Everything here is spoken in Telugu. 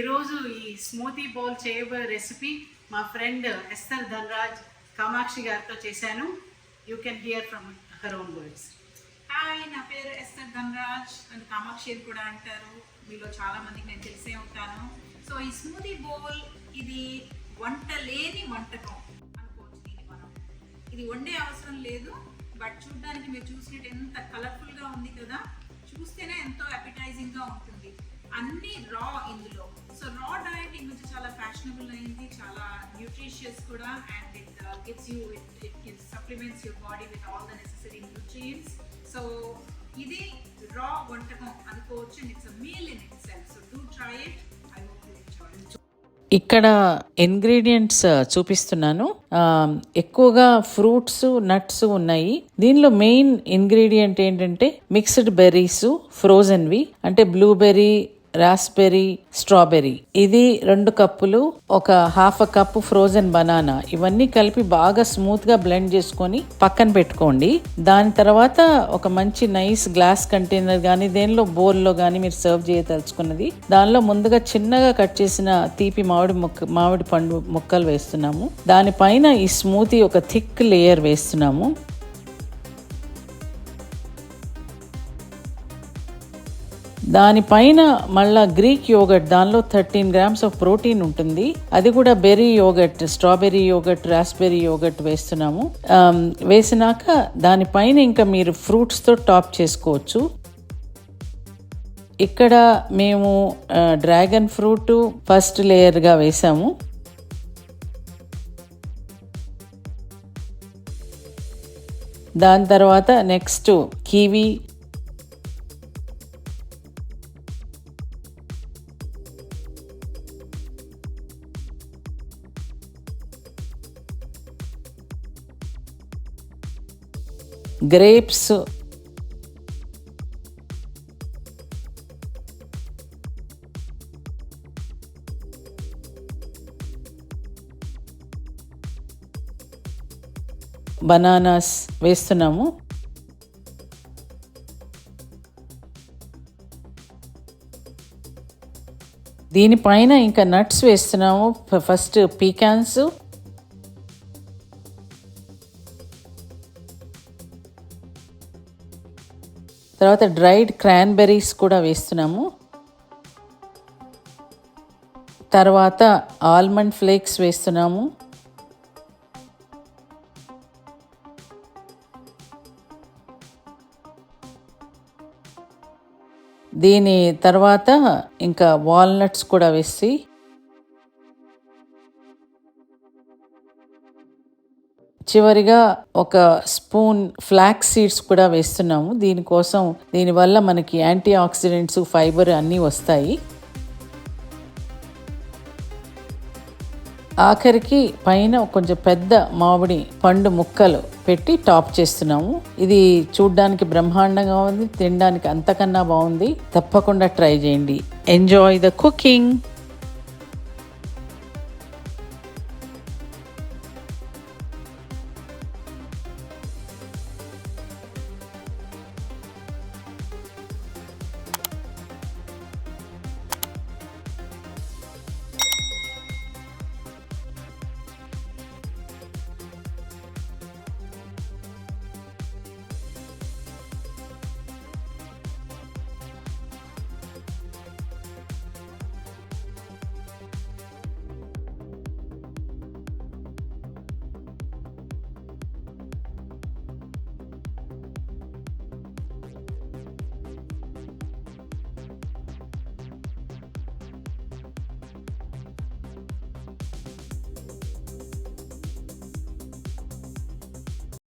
ఈరోజు ఈ స్మూతీ బౌల్ చేయబోయే రెసిపీ మా ఫ్రెండ్ ఎస్తర్ ధనరాజ్ కామాక్షి గారితో చేశాను. You can hear from her own words hi నా పేరు ఎస్తర్ ధనరాజ్ అండ్ కామాక్షి అని కూడా అంటారు. మీలో చాలామందికి నేను తెలిసే ఉంటాను. సో ఈ స్మూతీ బౌల్ ఇది వంట లేని వంటకం అనుకోవచ్చు దీన్ని మనం. ఇది వండే అవసరం లేదు బట్ చూడడానికి మీరు చూసినట్టు ఎంత కలర్ఫుల్గా ఉంది కదా చూస్తేనే ఎంతో అపిటైజింగ్గా ఉంటుంది. అన్ని రా ఇందులో. సో రా డయట్ ఈ మధ్య చాలా ఫ్యాషనబుల్ అయింది చాలా న్యూట్రిషియస్ కూడా and it gives you it it supplements your body with all the necessary nutrients so ఇది రా వంటకం అనుకోవచ్చు and it's a meal in itself so do try it I hope you enjoy ఇక్కడ ఇంగ్రీడియంట్స్ uh, చూపిస్తున్నాను. Um, ఎక్కువగా ఫ్రూట్స్ నట్స్ ఉన్నాయి. దీనిలో మెయిన్ ఇంగ్రీడియంట్ ఏంటంటే మిక్స్డ్ బెర్రీస్ ఫ్రోజన్వి అంటే బ్లూబెర్రీ రాస్బెర్రీ స్ట్రాబెర్రీ. ఇది రెండు కప్పులు ఒక half a cup frozen banana ఇవన్నీ కలిపి బాగా స్మూత్గా బ్లెండ్ చేసుకొని పక్కన పెట్టుకోండి. దాని తర్వాత ఒక మంచి నైస్ గ్లాస్ కంటైనర్ కానీ దేనిలో బోల్లో కానీ మీరు సర్వ్ చేయదలుచుకున్నది దానిలో ముందుగా చిన్నగా కట్ చేసిన తీపి మామిడి ముక్క మామిడి పండు ముక్కలు వేస్తున్నాము. దానిపైన ఈ స్మూతీ ఒక థిక్ లేయర్ వేస్తున్నాము. దానిపైన మళ్ళా గ్రీక్ యోగట్ దానిలో థర్టీన్ గ్రామ్స్ ఆఫ్ ప్రోటీన్ ఉంటుంది. అది కూడా berry yogurt strawberry yogurt raspberry yogurt వేస్తున్నాము. Um, వేసినాక దానిపైన ఇంకా మీరు ఫ్రూట్స్తో టాప్ చేసుకోవచ్చు. ఇక్కడ మేము డ్రాగన్ ఫ్రూట్ ఫస్ట్ లేయర్గా వేసాము. దాని తర్వాత నెక్స్ట్ కీవీ గ్రేప్స్. బనానాస్ వేస్తున్నాము. దీనిపైన ఇంకా నట్స్ వేస్తున్నాము. First pecans. తర్వాత డ్రైడ్ క్రాన్బెర్రీస్ కూడా వేస్తున్నాము. తర్వాత ఆల్మండ్ ఫ్లేక్స్ వేస్తున్నాము. దీని తర్వాత ఇంకా వాల్నట్స్ కూడా వేసి చివరిగా ఒక స్పూన్ ఫ్లాక్స్ సీడ్స్ కూడా వేస్తున్నాము. దీనికోసం దీనివల్ల మనకి యాంటీ ఆక్సిడెంట్స్ ఫైబర్ అన్నీ వస్తాయి. ఆఖరికి పైన కొంచెం పెద్ద మామిడి పండు ముక్కలు పెట్టి టాప్ చేస్తున్నాము. ఇది చూడ్డానికి బ్రహ్మాండంగా ఉంది తినడానికి అంతకన్నా బాగుంది. తప్పకుండా ట్రై చేయండి. Enjoy the cooking